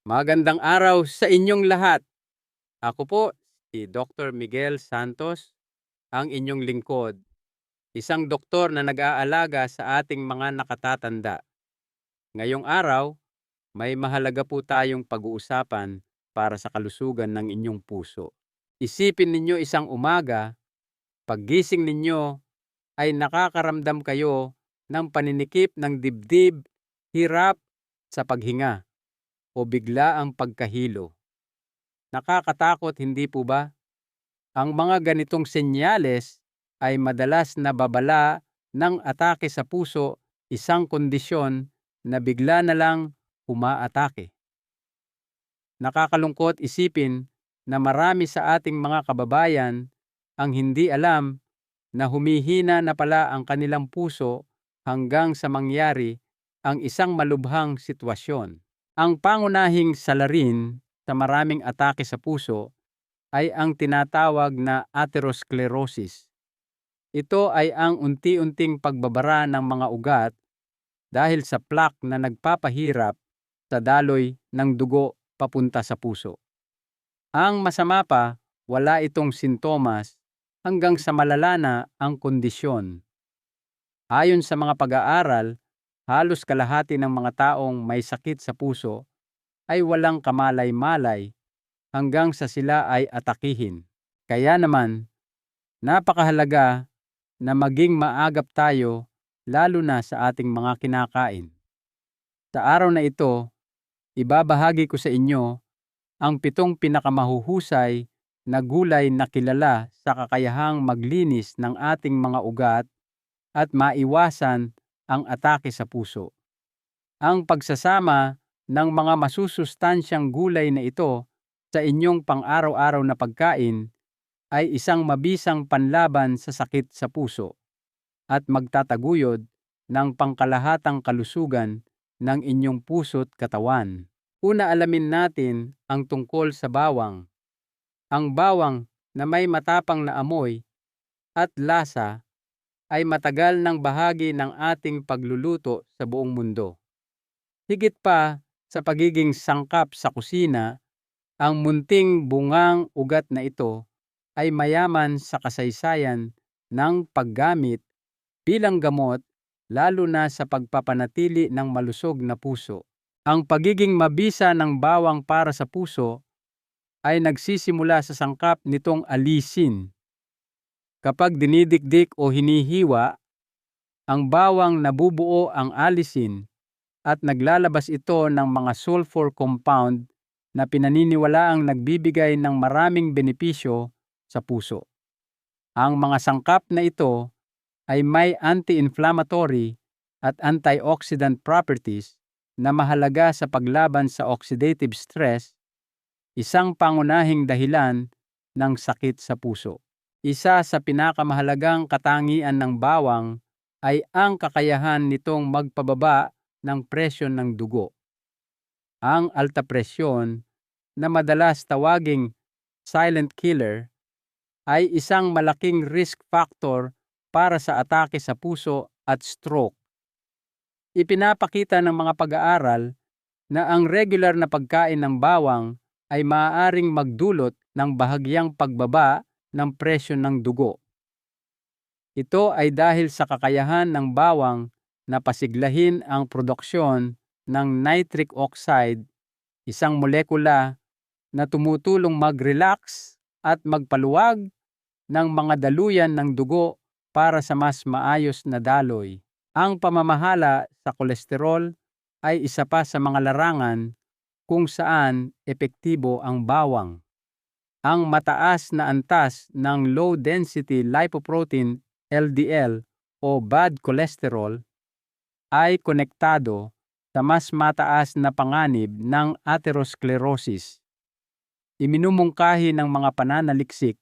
Magandang araw sa inyong lahat. Ako po si Dr. Miguel Santos, ang inyong lingkod, isang doktor na nag-aalaga sa ating mga nakatatanda. Ngayong araw, may mahalaga po tayong pag-uusapan para sa kalusugan ng inyong puso. Isipin ninyo isang umaga, paggising ninyo ay nakakaramdam kayo ng paninikip ng dibdib, hirap sa paghinga o bigla ang pagkahilo. Nakakatakot hindi po ba? Ang mga ganitong senyales ay madalas nababala ng atake sa puso, isang kondisyon na bigla na lang umaatake. Nakakalungkot isipin na marami sa ating mga kababayan ang hindi alam na humihina na pala ang kanilang puso hanggang sa mangyari ang isang malubhang sitwasyon. Ang pangunahing salarin sa maraming atake sa puso ay ang tinatawag na atherosclerosis. Ito ay ang unti-unting pagbabara ng mga ugat dahil sa plaque na nagpapahirap sa daloy ng dugo papunta sa puso. Ang masama pa, wala itong sintomas hanggang sa malala na ang kondisyon. Ayon sa mga pag-aaral, halos kalahati ng mga taong may sakit sa puso ay walang kamalay-malay hanggang sa sila ay atakihin. Kaya naman, napakahalaga na maging maagap tayo lalo na sa ating mga kinakain. Sa araw na ito, ibabahagi ko sa inyo ang pitong pinakamahuhusay na gulay na kilala sa kakayahang maglinis ng ating mga ugat at maiwasan ang atake sa puso. Ang pagsasama ng mga masusustansyang gulay na ito sa inyong pang-araw-araw na pagkain ay isang mabisang panlaban sa sakit sa puso at magtataguyod ng pangkalahatang kalusugan ng inyong puso't katawan. Una alamin natin ang tungkol sa bawang. Ang bawang na may matapang na amoy at lasa ay matagal ng bahagi ng ating pagluluto sa buong mundo. Higit pa sa pagiging sangkap sa kusina, ang munting bungang ugat na ito ay mayaman sa kasaysayan ng paggamit bilang gamot lalo na sa pagpapanatili ng malusog na puso. Ang pagiging mabisa ng bawang para sa puso ay nagsisimula sa sangkap nitong alisin Kapag dinidikdik o hinihiwa, ang bawang nabubuo ang alisin at naglalabas ito ng mga sulfur compound na pinaniniwalaang nagbibigay ng maraming benepisyo sa puso. Ang mga sangkap na ito ay may anti-inflammatory at antioxidant properties na mahalaga sa paglaban sa oxidative stress, isang pangunahing dahilan ng sakit sa puso. Isa sa pinakamahalagang katangian ng bawang ay ang kakayahan nitong magpababa ng presyon ng dugo. Ang alta presyon na madalas tawaging silent killer ay isang malaking risk factor para sa atake sa puso at stroke. Ipinapakita ng mga pag-aaral na ang regular na pagkain ng bawang ay maaaring magdulot ng bahagyang pagbaba ng presyo ng dugo. Ito ay dahil sa kakayahan ng bawang na pasiglahin ang produksyon ng nitric oxide, isang molekula na tumutulong mag-relax at magpaluwag ng mga daluyan ng dugo para sa mas maayos na daloy. Ang pamamahala sa kolesterol ay isa pa sa mga larangan kung saan epektibo ang bawang ang mataas na antas ng low density lipoprotein LDL o bad cholesterol ay konektado sa mas mataas na panganib ng atherosclerosis. Iminumungkahi ng mga pananaliksik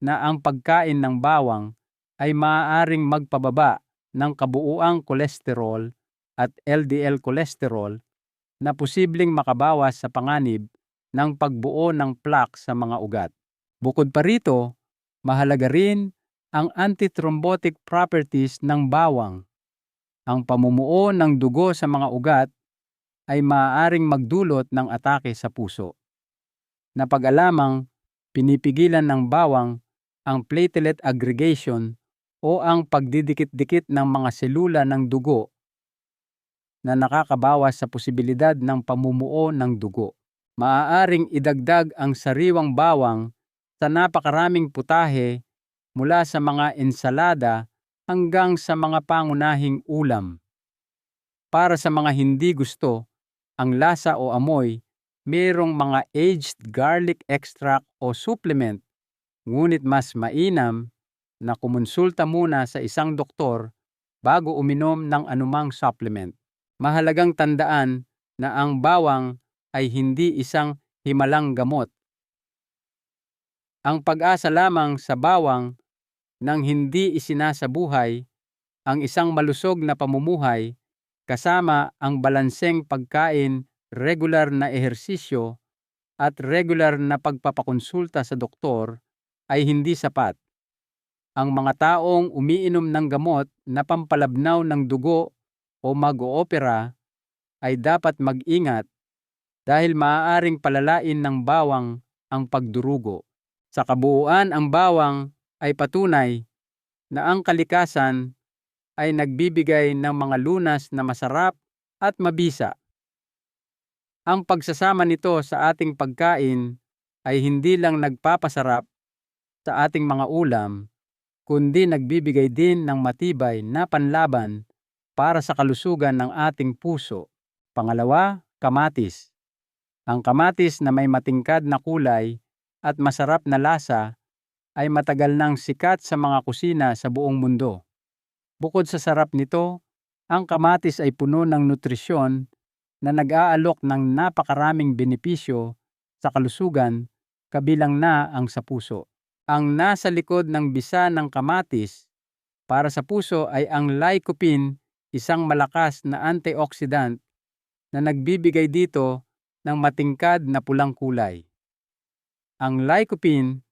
na ang pagkain ng bawang ay maaaring magpababa ng kabuuang kolesterol at LDL cholesterol na posibleng makabawas sa panganib ng pagbuo ng plaque sa mga ugat. Bukod pa rito, mahalaga rin ang antithrombotic properties ng bawang. Ang pamumuo ng dugo sa mga ugat ay maaaring magdulot ng atake sa puso. Napag-alamang pinipigilan ng bawang ang platelet aggregation o ang pagdidikit-dikit ng mga selula ng dugo na nakakabawas sa posibilidad ng pamumuo ng dugo. Maaaring idagdag ang sariwang bawang sa napakaraming putahe mula sa mga ensalada hanggang sa mga pangunahing ulam. Para sa mga hindi gusto, ang lasa o amoy, mayroong mga aged garlic extract o supplement, ngunit mas mainam na kumonsulta muna sa isang doktor bago uminom ng anumang supplement. Mahalagang tandaan na ang bawang ay hindi isang himalang gamot. Ang pag-asa lamang sa bawang nang hindi isinasabuhay ang isang malusog na pamumuhay kasama ang balanseng pagkain, regular na ehersisyo at regular na pagpapakonsulta sa doktor ay hindi sapat. Ang mga taong umiinom ng gamot na pampalabnaw ng dugo o mag-oopera ay dapat mag-ingat dahil maaaring palalain ng bawang ang pagdurugo. Sa kabuuan, ang bawang ay patunay na ang kalikasan ay nagbibigay ng mga lunas na masarap at mabisa. Ang pagsasama nito sa ating pagkain ay hindi lang nagpapasarap sa ating mga ulam, kundi nagbibigay din ng matibay na panlaban para sa kalusugan ng ating puso. Pangalawa, kamatis. Ang kamatis na may matingkad na kulay at masarap na lasa ay matagal nang sikat sa mga kusina sa buong mundo. Bukod sa sarap nito, ang kamatis ay puno ng nutrisyon na nag-aalok ng napakaraming benepisyo sa kalusugan kabilang na ang sa puso. Ang nasa likod ng bisa ng kamatis para sa puso ay ang lycopene, isang malakas na antioxidant na nagbibigay dito ng matingkad na pulang kulay. Ang lycopene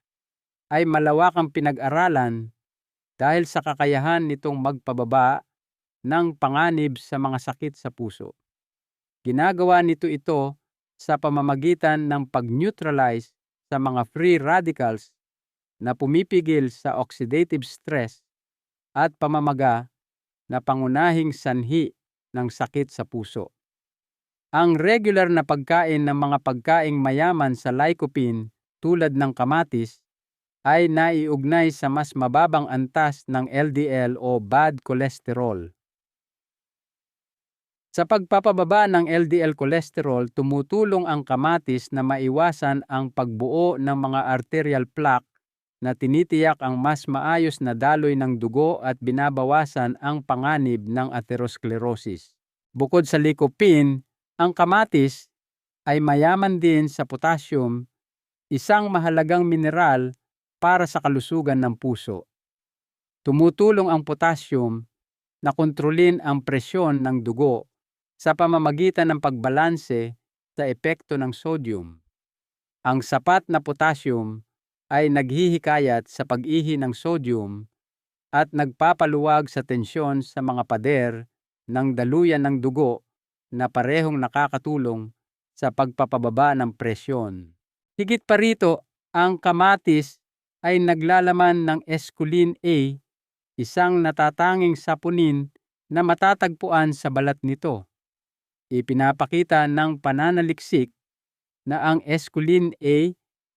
ay malawakang pinag-aralan dahil sa kakayahan nitong magpababa ng panganib sa mga sakit sa puso. Ginagawa nito ito sa pamamagitan ng pag-neutralize sa mga free radicals na pumipigil sa oxidative stress at pamamaga na pangunahing sanhi ng sakit sa puso. Ang regular na pagkain ng mga pagkaing mayaman sa lycopene tulad ng kamatis ay naiugnay sa mas mababang antas ng LDL o bad cholesterol. Sa pagpapababa ng LDL cholesterol, tumutulong ang kamatis na maiwasan ang pagbuo ng mga arterial plaque na tinitiyak ang mas maayos na daloy ng dugo at binabawasan ang panganib ng atherosclerosis. Bukod sa lycopene, ang kamatis ay mayaman din sa potassium, isang mahalagang mineral para sa kalusugan ng puso. Tumutulong ang potassium na kontrolin ang presyon ng dugo sa pamamagitan ng pagbalanse sa epekto ng sodium. Ang sapat na potassium ay naghihikayat sa pag-ihi ng sodium at nagpapaluwag sa tensyon sa mga pader ng daluyan ng dugo na parehong nakakatulong sa pagpapababa ng presyon. Higit pa rito, ang kamatis ay naglalaman ng esculin A, isang natatanging sapunin na matatagpuan sa balat nito. Ipinapakita ng pananaliksik na ang esculin A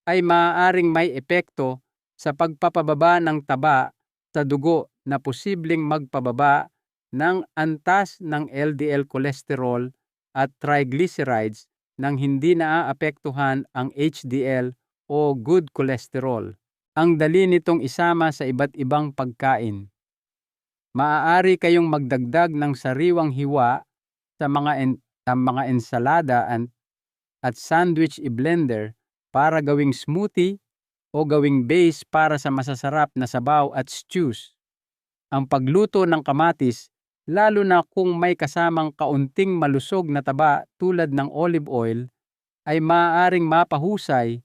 ay maaaring may epekto sa pagpapababa ng taba sa dugo na posibleng magpababa ng antas ng LDL cholesterol at triglycerides nang hindi naaapektuhan ang HDL o good cholesterol ang dali nitong isama sa iba't ibang pagkain. Maaari kayong magdagdag ng sariwang hiwa sa mga en- sa mga ensalada and, at sandwich i-blender para gawing smoothie o gawing base para sa masasarap na sabaw at stews. Ang pagluto ng kamatis, lalo na kung may kasamang kaunting malusog na taba tulad ng olive oil, ay maaaring mapahusay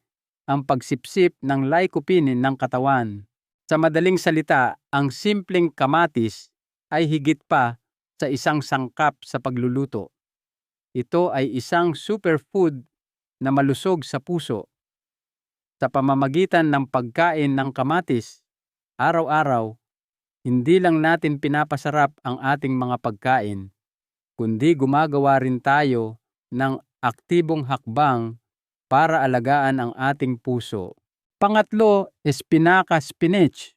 ang pagsipsip ng lycopene ng katawan. Sa madaling salita, ang simpleng kamatis ay higit pa sa isang sangkap sa pagluluto. ito ay isang superfood na malusog sa puso. Sa pamamagitan ng pagkain ng kamatis, araw-araw, hindi lang natin pinapasarap ang ating mga pagkain, kundi gumagawa rin tayo ng aktibong hakbang para alagaan ang ating puso. Pangatlo, espinaka spinach.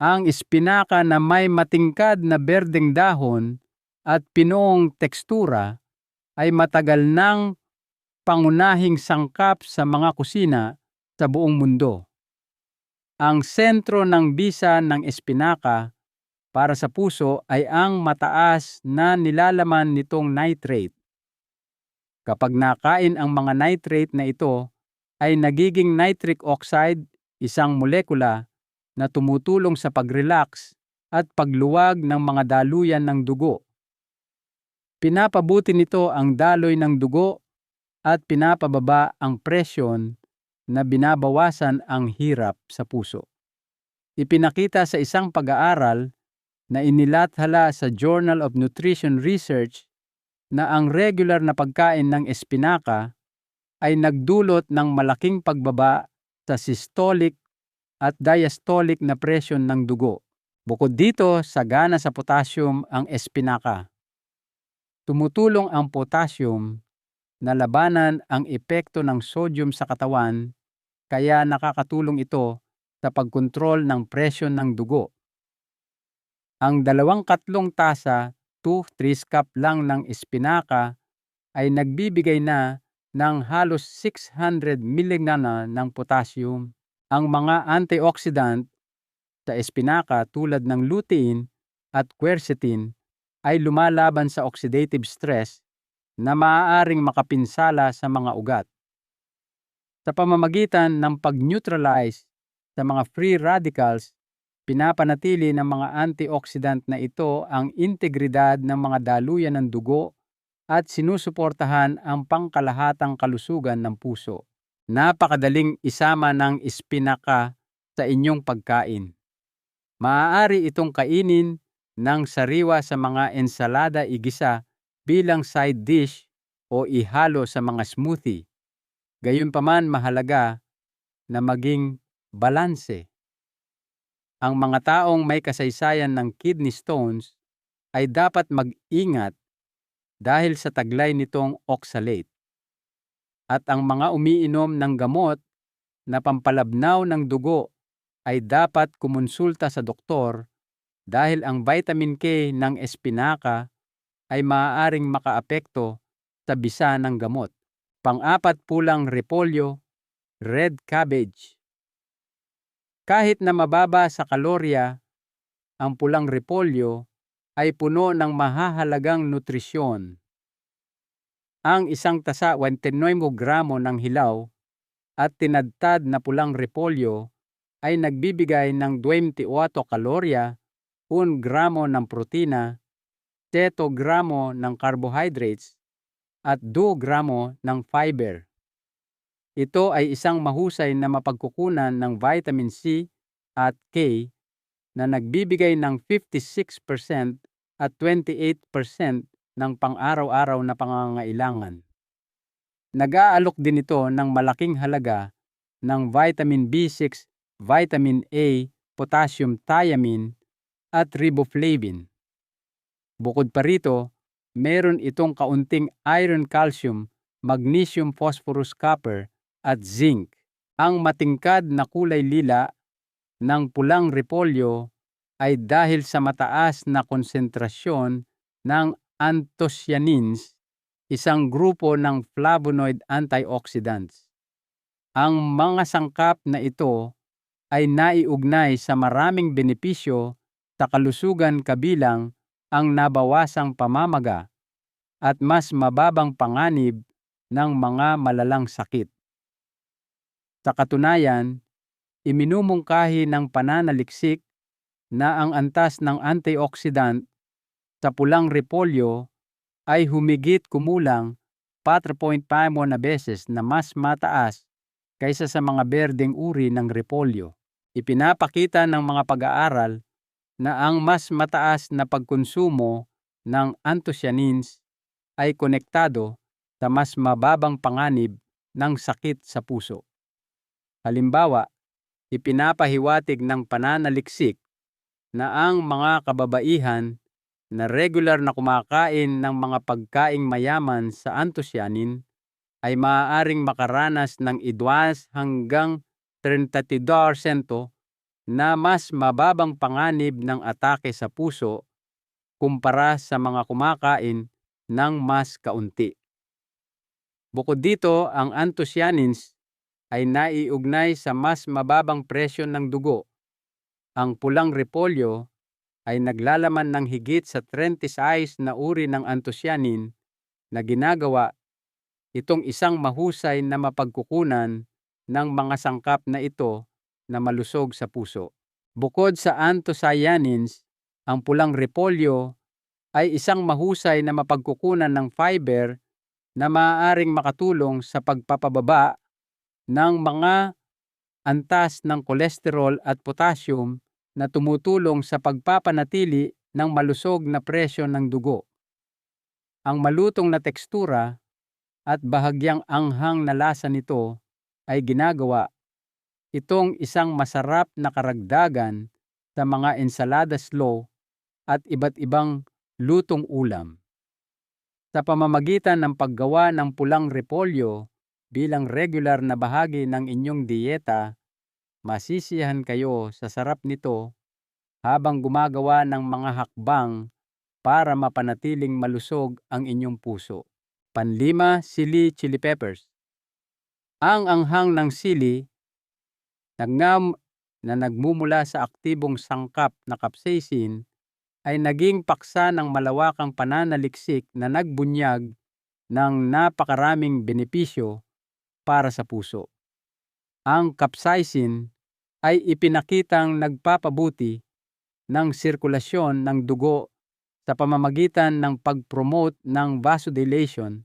Ang espinaka na may matingkad na berdeng dahon at pinoong tekstura ay matagal nang pangunahing sangkap sa mga kusina sa buong mundo. Ang sentro ng bisa ng espinaka para sa puso ay ang mataas na nilalaman nitong nitrate. Kapag nakain ang mga nitrate na ito, ay nagiging nitric oxide, isang molekula na tumutulong sa pag-relax at pagluwag ng mga daluyan ng dugo. Pinapabuti nito ang daloy ng dugo at pinapababa ang presyon na binabawasan ang hirap sa puso. Ipinakita sa isang pag-aaral na inilathala sa Journal of Nutrition Research na ang regular na pagkain ng espinaka ay nagdulot ng malaking pagbaba sa systolic at diastolic na presyon ng dugo. Bukod dito, sagana sa potassium ang espinaka. Tumutulong ang potassium na labanan ang epekto ng sodium sa katawan kaya nakakatulong ito sa pagkontrol ng presyon ng dugo. Ang dalawang katlong tasa 2-3 cup lang ng espinaka ay nagbibigay na ng halos 600 mg ng potassium ang mga antioxidant sa espinaka tulad ng lutein at quercetin ay lumalaban sa oxidative stress na maaaring makapinsala sa mga ugat. Sa pamamagitan ng pag-neutralize sa mga free radicals, pinapanatili ng mga antioxidant na ito ang integridad ng mga daluyan ng dugo at sinusuportahan ang pangkalahatang kalusugan ng puso napakadaling isama ng espinaka sa inyong pagkain. Maaari itong kainin ng sariwa sa mga ensalada igisa bilang side dish o ihalo sa mga smoothie. Gayunpaman mahalaga na maging balanse. Ang mga taong may kasaysayan ng kidney stones ay dapat mag-ingat dahil sa taglay nitong oxalate at ang mga umiinom ng gamot na pampalabnaw ng dugo ay dapat kumonsulta sa doktor dahil ang vitamin K ng espinaka ay maaaring makaapekto sa bisa ng gamot. Pang-apat pulang repolyo, red cabbage. Kahit na mababa sa kalorya, ang pulang repolyo ay puno ng mahahalagang nutrisyon ang isang tasa 29 gramo ng hilaw at tinadtad na pulang repolyo ay nagbibigay ng 28 kalorya, 1 gramo ng protina, 7 gramo ng carbohydrates, at 2 gramo ng fiber. Ito ay isang mahusay na mapagkukunan ng vitamin C at K na nagbibigay ng 56% at 28% ng pang-araw-araw na pangangailangan. Nag-aalok din ito ng malaking halaga ng vitamin B6, vitamin A, potassium thiamine, at riboflavin. Bukod pa rito, meron itong kaunting iron calcium, magnesium phosphorus copper, at zinc. Ang matingkad na kulay lila ng pulang repolyo ay dahil sa mataas na konsentrasyon ng anthocyanins, isang grupo ng flavonoid antioxidants. Ang mga sangkap na ito ay naiugnay sa maraming benepisyo sa kalusugan kabilang ang nabawasang pamamaga at mas mababang panganib ng mga malalang sakit. Sa katunayan, iminumungkahi ng pananaliksik na ang antas ng antioxidant sa pulang repolyo ay humigit kumulang 4.5 na beses na mas mataas kaysa sa mga berdeng uri ng repolyo. Ipinapakita ng mga pag-aaral na ang mas mataas na pagkonsumo ng anthocyanins ay konektado sa mas mababang panganib ng sakit sa puso. Halimbawa, ipinapahiwatig ng pananaliksik na ang mga kababaihan na regular na kumakain ng mga pagkaing mayaman sa antosyanin ay maaaring makaranas ng idwas hanggang 32% na mas mababang panganib ng atake sa puso kumpara sa mga kumakain ng mas kaunti. Bukod dito, ang anthocyanins ay naiugnay sa mas mababang presyo ng dugo. Ang pulang repolyo ay naglalaman ng higit sa 36 na uri ng anthocyanin na ginagawa itong isang mahusay na mapagkukunan ng mga sangkap na ito na malusog sa puso. Bukod sa anthocyanins, ang pulang repolyo ay isang mahusay na mapagkukunan ng fiber na maaaring makatulong sa pagpapababa ng mga antas ng kolesterol at potassium na tumutulong sa pagpapanatili ng malusog na presyo ng dugo. Ang malutong na tekstura at bahagyang anghang na lasa nito ay ginagawa itong isang masarap na karagdagan sa mga ensalada slow at iba't ibang lutong ulam. Sa pamamagitan ng paggawa ng pulang repolyo bilang regular na bahagi ng inyong diyeta, masisiyahan kayo sa sarap nito habang gumagawa ng mga hakbang para mapanatiling malusog ang inyong puso. Panlima, sili chili peppers. Ang anghang ng sili nagnam na nagmumula sa aktibong sangkap na capsaicin ay naging paksa ng malawakang pananaliksik na nagbunyag ng napakaraming benepisyo para sa puso. Ang capsaicin ay ipinakitang nagpapabuti ng sirkulasyon ng dugo sa pamamagitan ng pag-promote ng vasodilation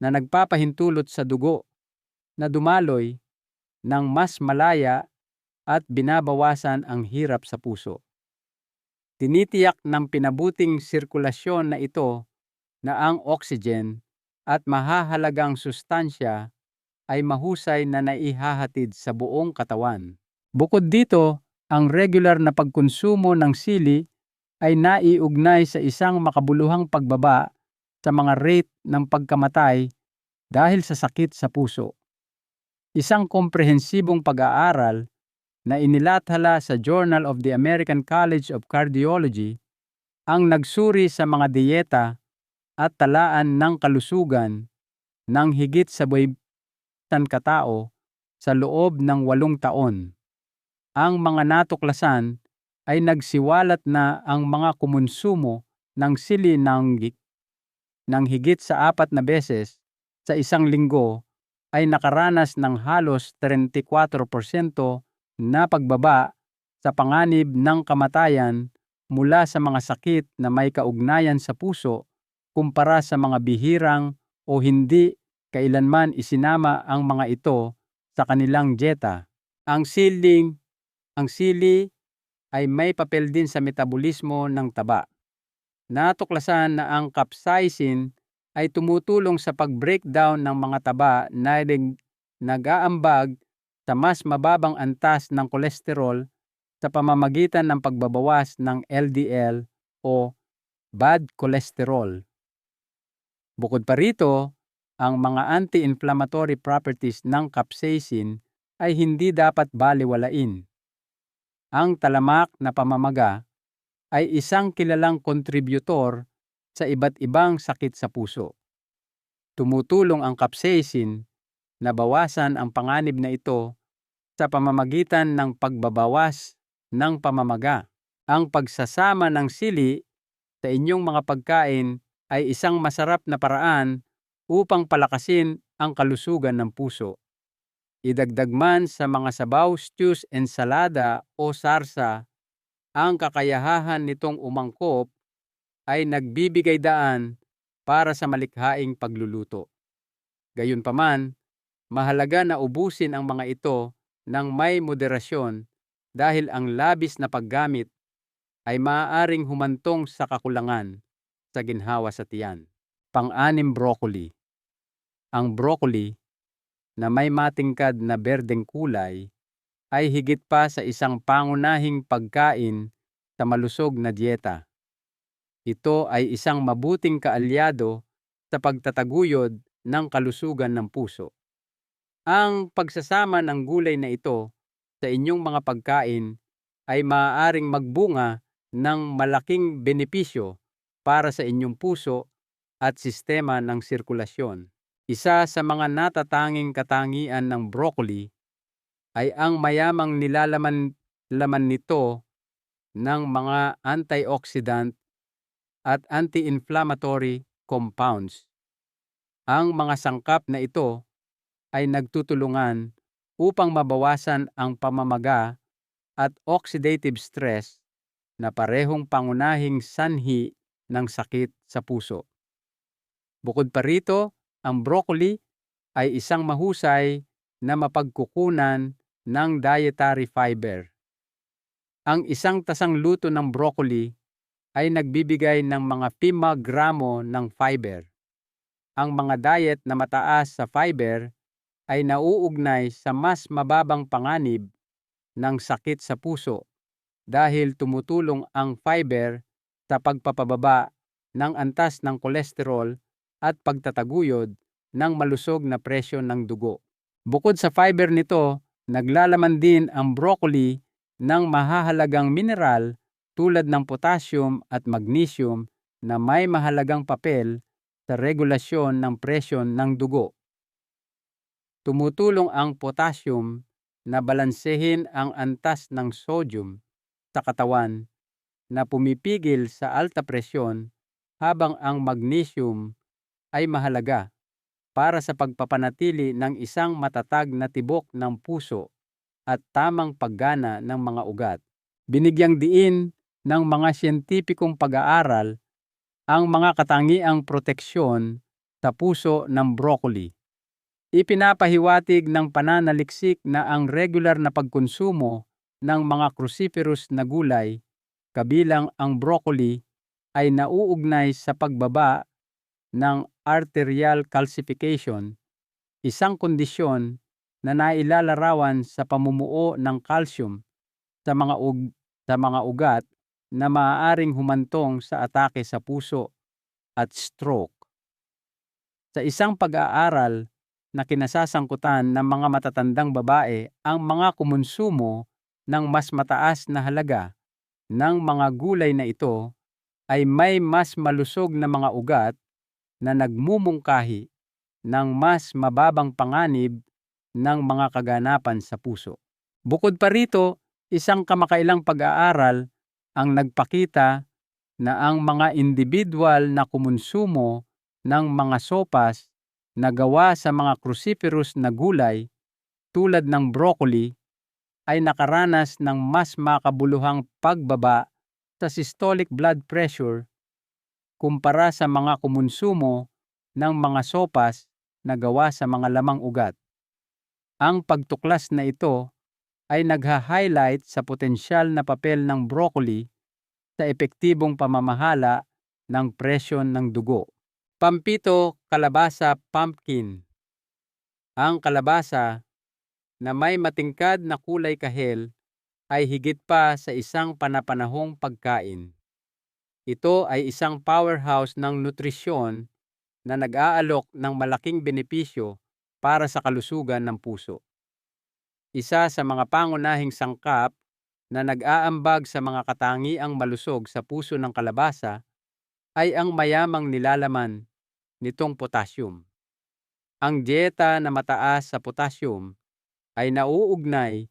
na nagpapahintulot sa dugo na dumaloy ng mas malaya at binabawasan ang hirap sa puso. Tinitiyak ng pinabuting sirkulasyon na ito na ang oxygen at mahahalagang sustansya ay mahusay na naihahatid sa buong katawan. Bukod dito, ang regular na pagkonsumo ng sili ay naiugnay sa isang makabuluhang pagbaba sa mga rate ng pagkamatay dahil sa sakit sa puso. Isang komprehensibong pag-aaral na inilathala sa Journal of the American College of Cardiology ang nagsuri sa mga dieta at talaan ng kalusugan ng higit sa buhay katao sa loob ng walong taon. Ang mga natuklasan ay nagsiwalat na ang mga kumonsumo ng sili ng, ng higit sa apat na beses sa isang linggo ay nakaranas ng halos 34% na pagbaba sa panganib ng kamatayan mula sa mga sakit na may kaugnayan sa puso kumpara sa mga bihirang o hindi kailanman isinama ang mga ito sa kanilang dieta. Ang siling ang sili ay may papel din sa metabolismo ng taba. Natuklasan na ang capsaicin ay tumutulong sa pag-breakdown ng mga taba na nag-aambag sa mas mababang antas ng kolesterol sa pamamagitan ng pagbabawas ng LDL o bad cholesterol. Bukod pa rito, ang mga anti-inflammatory properties ng capsaicin ay hindi dapat baliwalain. Ang talamak na pamamaga ay isang kilalang kontributor sa iba't ibang sakit sa puso. Tumutulong ang capsaicin na bawasan ang panganib na ito sa pamamagitan ng pagbabawas ng pamamaga. Ang pagsasama ng sili sa inyong mga pagkain ay isang masarap na paraan upang palakasin ang kalusugan ng puso. Idagdag man sa mga sabaw, stews, ensalada o sarsa, ang kakayahan nitong umangkop ay nagbibigay daan para sa malikhaing pagluluto. Gayunpaman, mahalaga na ubusin ang mga ito ng may moderasyon dahil ang labis na paggamit ay maaaring humantong sa kakulangan sa ginhawa sa tiyan. Pang-anim broccoli. Ang broccoli na may matingkad na berdeng kulay ay higit pa sa isang pangunahing pagkain sa malusog na dieta. Ito ay isang mabuting kaalyado sa pagtataguyod ng kalusugan ng puso. Ang pagsasama ng gulay na ito sa inyong mga pagkain ay maaaring magbunga ng malaking benepisyo para sa inyong puso at sistema ng sirkulasyon. Isa sa mga natatanging katangian ng broccoli ay ang mayamang nilalaman laman nito ng mga antioxidant at anti-inflammatory compounds. Ang mga sangkap na ito ay nagtutulungan upang mabawasan ang pamamaga at oxidative stress na parehong pangunahing sanhi ng sakit sa puso. Bukod pa rito, ang broccoli ay isang mahusay na mapagkukunan ng dietary fiber. Ang isang tasang luto ng broccoli ay nagbibigay ng mga 5 gramo ng fiber. Ang mga diet na mataas sa fiber ay nauugnay sa mas mababang panganib ng sakit sa puso dahil tumutulong ang fiber sa pagpapababa ng antas ng kolesterol at pagtataguyod ng malusog na presyo ng dugo. Bukod sa fiber nito, naglalaman din ang broccoli ng mahahalagang mineral tulad ng potassium at magnesium na may mahalagang papel sa regulasyon ng presyon ng dugo. Tumutulong ang potassium na balansehin ang antas ng sodium sa katawan na pumipigil sa alta presyon habang ang magnesium ay mahalaga para sa pagpapanatili ng isang matatag na tibok ng puso at tamang paggana ng mga ugat. Binigyang diin ng mga siyentipikong pag-aaral ang mga katangiang proteksyon sa puso ng broccoli. Ipinapahiwatig ng pananaliksik na ang regular na pagkonsumo ng mga cruciferous na gulay, kabilang ang broccoli, ay nauugnay sa pagbaba ng arterial calcification, isang kondisyon na nailalarawan sa pamumuo ng calcium sa mga ug sa mga ugat na maaaring humantong sa atake sa puso at stroke. Sa isang pag-aaral na kinasasangkutan ng mga matatandang babae ang mga kumonsumo ng mas mataas na halaga ng mga gulay na ito ay may mas malusog na mga ugat na nagmumungkahi ng mas mababang panganib ng mga kaganapan sa puso. Bukod pa rito, isang kamakailang pag-aaral ang nagpakita na ang mga individual na kumonsumo ng mga sopas na gawa sa mga cruciferous na gulay tulad ng broccoli ay nakaranas ng mas makabuluhang pagbaba sa systolic blood pressure kumpara sa mga kumonsumo ng mga sopas na gawa sa mga lamang ugat. Ang pagtuklas na ito ay nagha-highlight sa potensyal na papel ng broccoli sa epektibong pamamahala ng presyon ng dugo. Pampito kalabasa pumpkin. Ang kalabasa na may matingkad na kulay kahel ay higit pa sa isang panapanahong pagkain. Ito ay isang powerhouse ng nutrisyon na nag-aalok ng malaking benepisyo para sa kalusugan ng puso. Isa sa mga pangunahing sangkap na nag-aambag sa mga katangiang malusog sa puso ng kalabasa ay ang mayamang nilalaman nitong potassium. Ang dieta na mataas sa potassium ay nauugnay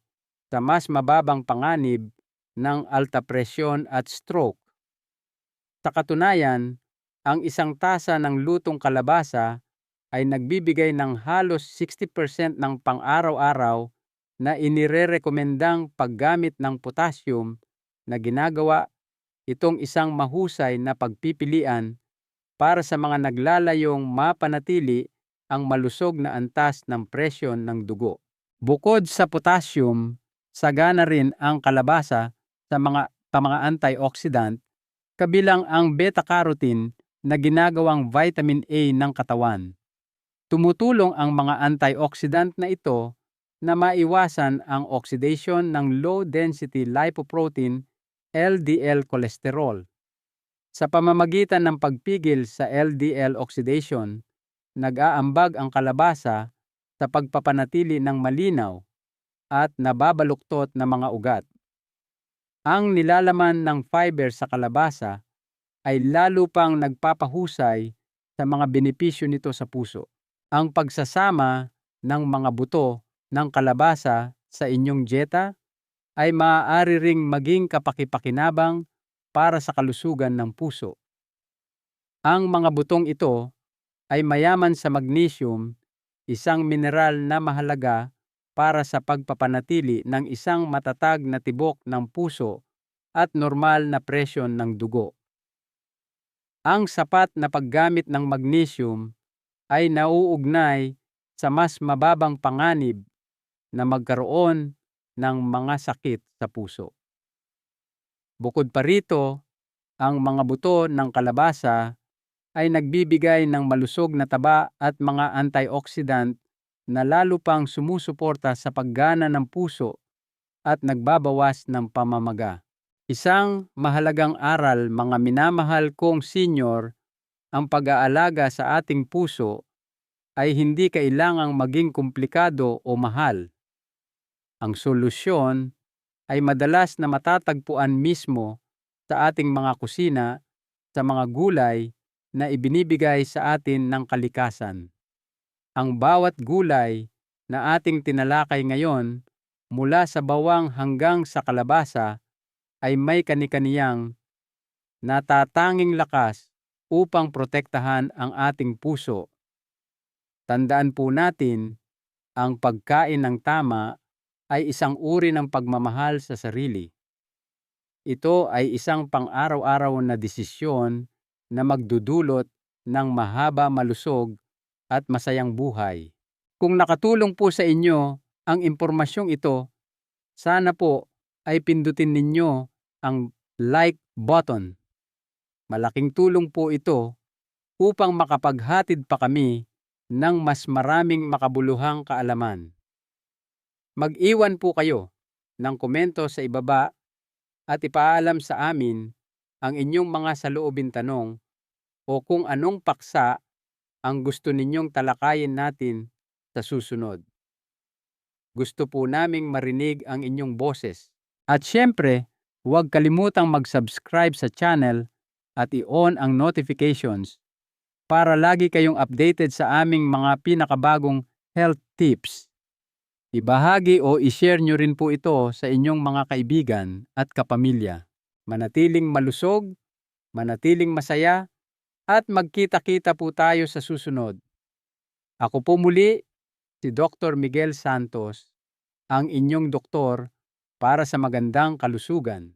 sa mas mababang panganib ng alta presyon at stroke sa katunayan, ang isang tasa ng lutong kalabasa ay nagbibigay ng halos 60% ng pang-araw-araw na inirerekomendang paggamit ng potassium na ginagawa itong isang mahusay na pagpipilian para sa mga naglalayong mapanatili ang malusog na antas ng presyon ng dugo. Bukod sa potassium, sagana rin ang kalabasa sa mga, mga antioxidant kabilang ang beta-carotene na ginagawang vitamin A ng katawan. Tumutulong ang mga antioxidant na ito na maiwasan ang oxidation ng low-density lipoprotein LDL cholesterol. Sa pamamagitan ng pagpigil sa LDL oxidation, nag-aambag ang kalabasa sa pagpapanatili ng malinaw at nababaluktot na mga ugat. Ang nilalaman ng fiber sa kalabasa ay lalo pang nagpapahusay sa mga benepisyo nito sa puso. Ang pagsasama ng mga buto ng kalabasa sa inyong dieta ay maaari ring maging kapakipakinabang para sa kalusugan ng puso. Ang mga butong ito ay mayaman sa magnesium, isang mineral na mahalaga para sa pagpapanatili ng isang matatag na tibok ng puso at normal na presyon ng dugo. Ang sapat na paggamit ng magnesium ay nauugnay sa mas mababang panganib na magkaroon ng mga sakit sa puso. Bukod pa rito, ang mga buto ng kalabasa ay nagbibigay ng malusog na taba at mga antioxidant na lalo pang sumusuporta sa paggana ng puso at nagbabawas ng pamamaga. Isang mahalagang aral mga minamahal kong senior, ang pag-aalaga sa ating puso ay hindi kailangang maging komplikado o mahal. Ang solusyon ay madalas na matatagpuan mismo sa ating mga kusina sa mga gulay na ibinibigay sa atin ng kalikasan. Ang bawat gulay na ating tinalakay ngayon mula sa bawang hanggang sa kalabasa ay may kanikaniyang natatanging lakas upang protektahan ang ating puso. Tandaan po natin, ang pagkain ng tama ay isang uri ng pagmamahal sa sarili. Ito ay isang pang-araw-araw na desisyon na magdudulot ng mahaba malusog at masayang buhay. Kung nakatulong po sa inyo ang impormasyong ito, sana po ay pindutin ninyo ang like button. Malaking tulong po ito upang makapaghatid pa kami ng mas maraming makabuluhang kaalaman. Mag-iwan po kayo ng komento sa ibaba at ipaalam sa amin ang inyong mga saloobin tanong o kung anong paksa ang gusto ninyong talakayin natin sa susunod. Gusto po naming marinig ang inyong boses. At syempre, huwag kalimutang mag-subscribe sa channel at i-on ang notifications para lagi kayong updated sa aming mga pinakabagong health tips. Ibahagi o i-share nyo rin po ito sa inyong mga kaibigan at kapamilya. Manatiling malusog, manatiling masaya, at magkita-kita po tayo sa susunod. Ako po muli, si Dr. Miguel Santos, ang inyong doktor para sa magandang kalusugan.